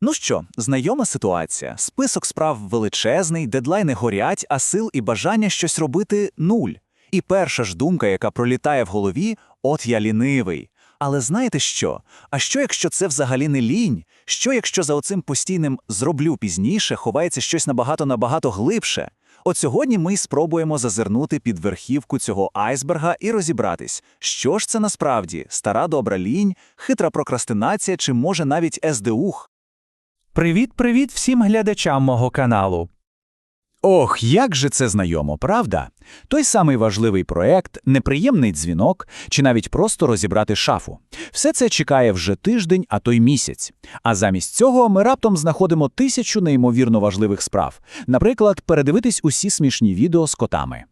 Ну що, знайома ситуація. Список справ величезний, дедлайни горять, а сил і бажання щось робити нуль. І перша ж думка, яка пролітає в голові, от я лінивий. Але знаєте що? А що, якщо це взагалі не лінь? Що, якщо за оцим постійним зроблю пізніше ховається щось набагато-набагато глибше? От сьогодні ми спробуємо зазирнути під верхівку цього айсберга і розібратись, що ж це насправді стара добра лінь, хитра прокрастинація чи може навіть СДУХ? Привіт-привіт всім глядачам мого каналу. Ох, як же це знайомо, правда? Той самий важливий проект, неприємний дзвінок чи навіть просто розібрати шафу. Все це чекає вже тиждень, а то й місяць. А замість цього ми раптом знаходимо тисячу неймовірно важливих справ. Наприклад, передивитись усі смішні відео з котами.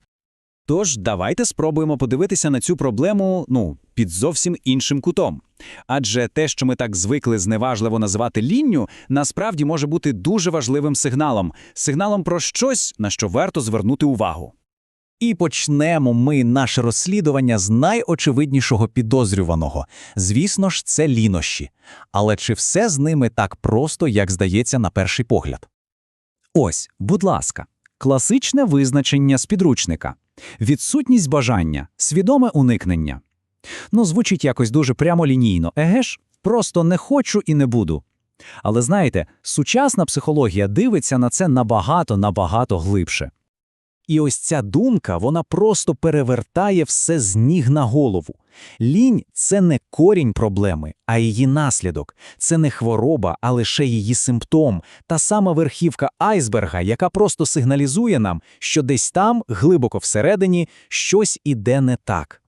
Тож давайте спробуємо подивитися на цю проблему ну, під зовсім іншим кутом. Адже те, що ми так звикли зневажливо називати лінню, насправді може бути дуже важливим сигналом сигналом про щось, на що варто звернути увагу. І почнемо ми наше розслідування з найочевиднішого підозрюваного. Звісно ж, це лінощі. Але чи все з ними так просто, як здається на перший погляд? Ось, будь ласка, класичне визначення з підручника. Відсутність бажання, свідоме уникнення. Ну, звучить якось дуже прямолінійно, еге ж, просто не хочу і не буду. Але знаєте, сучасна психологія дивиться на це набагато-набагато глибше. І ось ця думка, вона просто перевертає все з ніг на голову. Лінь це не корінь проблеми, а її наслідок. Це не хвороба, а лише її симптом, та сама верхівка айсберга, яка просто сигналізує нам, що десь там, глибоко всередині, щось іде не так.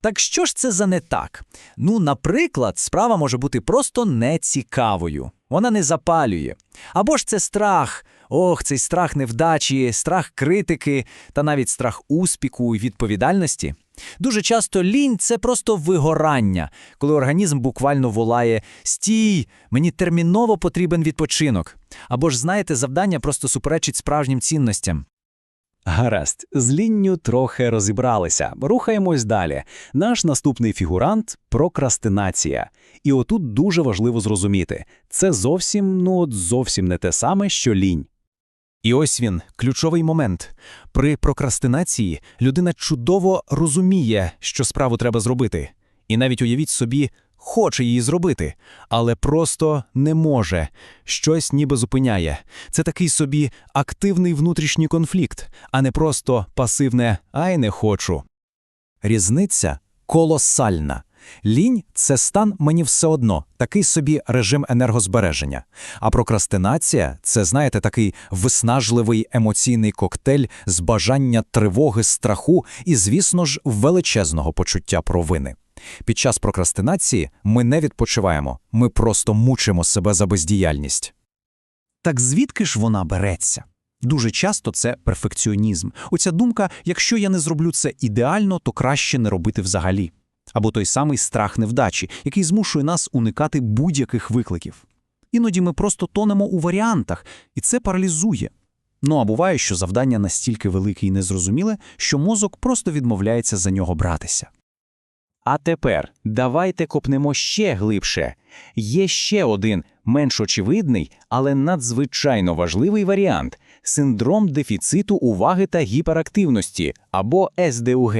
Так що ж це за не так? Ну, наприклад, справа може бути просто нецікавою. Вона не запалює. Або ж це страх. Ох, цей страх невдачі, страх критики та навіть страх успіху і відповідальності. Дуже часто лінь це просто вигорання, коли організм буквально волає Стій, мені терміново потрібен відпочинок. Або ж, знаєте, завдання просто суперечить справжнім цінностям. Гаразд, з лінню трохи розібралися. Рухаємось далі. Наш наступний фігурант прокрастинація. І отут дуже важливо зрозуміти: це зовсім, ну от зовсім не те саме, що лінь. І ось він, ключовий момент. При прокрастинації людина чудово розуміє, що справу треба зробити. І навіть уявіть собі, хоче її зробити, але просто не може. Щось ніби зупиняє. Це такий собі активний внутрішній конфлікт, а не просто пасивне «ай не хочу». Різниця колосальна. Лінь це стан мені все одно, такий собі режим енергозбереження. А прокрастинація це, знаєте, такий виснажливий емоційний коктейль з бажання тривоги, страху і, звісно ж, величезного почуття провини. Під час прокрастинації ми не відпочиваємо, ми просто мучимо себе за бездіяльність. Так звідки ж вона береться? Дуже часто це перфекціонізм. Оця думка, якщо я не зроблю це ідеально, то краще не робити взагалі. Або той самий страх невдачі, який змушує нас уникати будь-яких викликів. Іноді ми просто тонемо у варіантах, і це паралізує. Ну а буває, що завдання настільки велике і незрозуміле, що мозок просто відмовляється за нього братися. А тепер давайте копнемо ще глибше. Є ще один менш очевидний, але надзвичайно важливий варіант синдром дефіциту уваги та гіперактивності або СДУГ.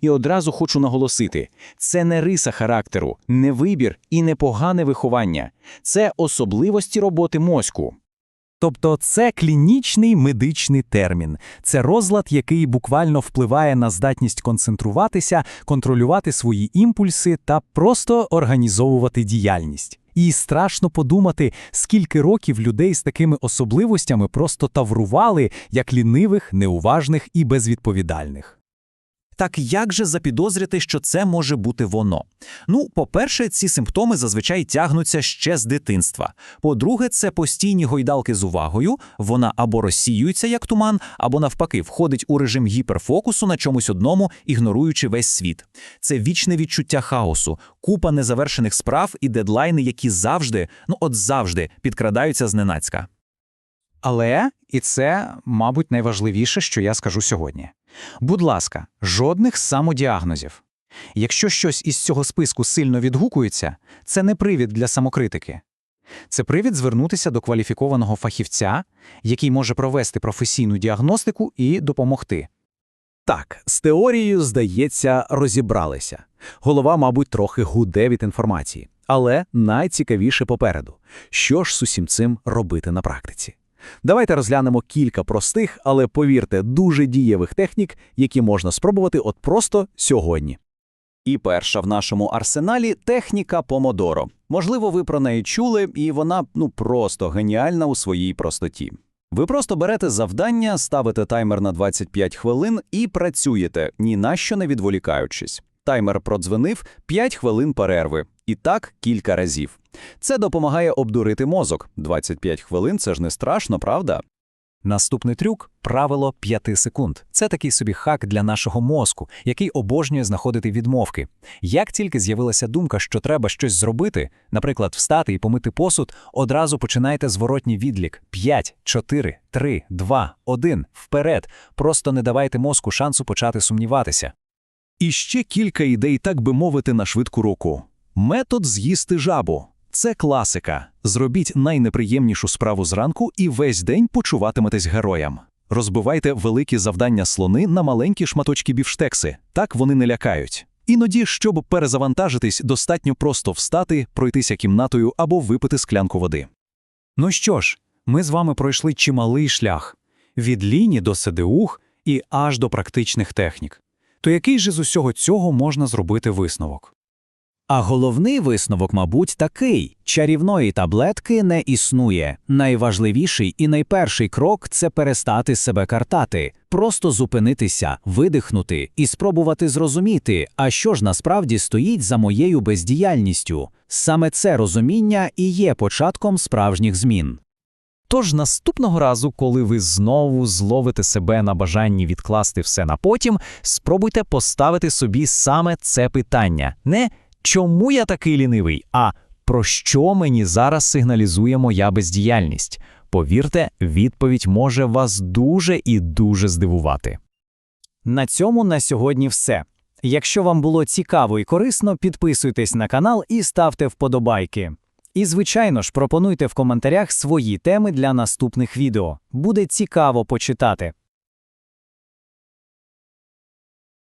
І одразу хочу наголосити: це не риса характеру, не вибір і не погане виховання, це особливості роботи мозку. Тобто це клінічний медичний термін, це розлад, який буквально впливає на здатність концентруватися, контролювати свої імпульси та просто організовувати діяльність. І страшно подумати, скільки років людей з такими особливостями просто таврували як лінивих, неуважних і безвідповідальних. Так як же запідозрити, що це може бути воно? Ну, по-перше, ці симптоми зазвичай тягнуться ще з дитинства. По-друге, це постійні гойдалки з увагою, вона або розсіюється як туман, або навпаки входить у режим гіперфокусу на чомусь одному, ігноруючи весь світ. Це вічне відчуття хаосу, купа незавершених справ і дедлайни, які завжди, ну от завжди, підкрадаються зненацька. Але і це, мабуть, найважливіше, що я скажу сьогодні. Будь ласка, жодних самодіагнозів. Якщо щось із цього списку сильно відгукується, це не привід для самокритики. Це привід звернутися до кваліфікованого фахівця, який може провести професійну діагностику і допомогти. Так, з теорією, здається, розібралися. Голова, мабуть, трохи гуде від інформації. Але найцікавіше попереду. Що ж з усім цим робити на практиці? Давайте розглянемо кілька простих, але, повірте, дуже дієвих технік, які можна спробувати от просто сьогодні. І перша в нашому арсеналі техніка помодоро. Можливо, ви про неї чули, і вона ну просто геніальна у своїй простоті. Ви просто берете завдання, ставите таймер на 25 хвилин і працюєте, ні на що не відволікаючись. Таймер продзвенив 5 хвилин перерви. І так кілька разів. Це допомагає обдурити мозок. 25 хвилин – це ж не страшно, правда? Наступний трюк правило 5 секунд. Це такий собі хак для нашого мозку, який обожнює знаходити відмовки. Як тільки з'явилася думка, що треба щось зробити, наприклад, встати і помити посуд, одразу починайте зворотній відлік: 5, 4, 3, 2, 1, вперед. Просто не давайте мозку шансу почати сумніватися. І ще кілька ідей, так би мовити, на швидку руку. Метод з'їсти жабу. Це класика. Зробіть найнеприємнішу справу зранку і весь день почуватиметесь героєм. Розбивайте великі завдання слони на маленькі шматочки бівштекси. Так вони не лякають. Іноді, щоб перезавантажитись, достатньо просто встати, пройтися кімнатою або випити склянку води. Ну що ж, ми з вами пройшли чималий шлях від ліні до СДУХ і аж до практичних технік. То який же з усього цього можна зробити висновок? А головний висновок, мабуть, такий: чарівної таблетки не існує. Найважливіший і найперший крок це перестати себе картати, просто зупинитися, видихнути і спробувати зрозуміти, а що ж насправді стоїть за моєю бездіяльністю. Саме це розуміння і є початком справжніх змін. Тож наступного разу, коли ви знову зловите себе на бажанні відкласти все на потім, спробуйте поставити собі саме це питання. Не чому я такий лінивий, а про що мені зараз сигналізує моя бездіяльність. Повірте, відповідь може вас дуже і дуже здивувати. На цьому на сьогодні все. Якщо вам було цікаво і корисно, підписуйтесь на канал і ставте вподобайки. І, звичайно ж, пропонуйте в коментарях свої теми для наступних відео. Буде цікаво почитати.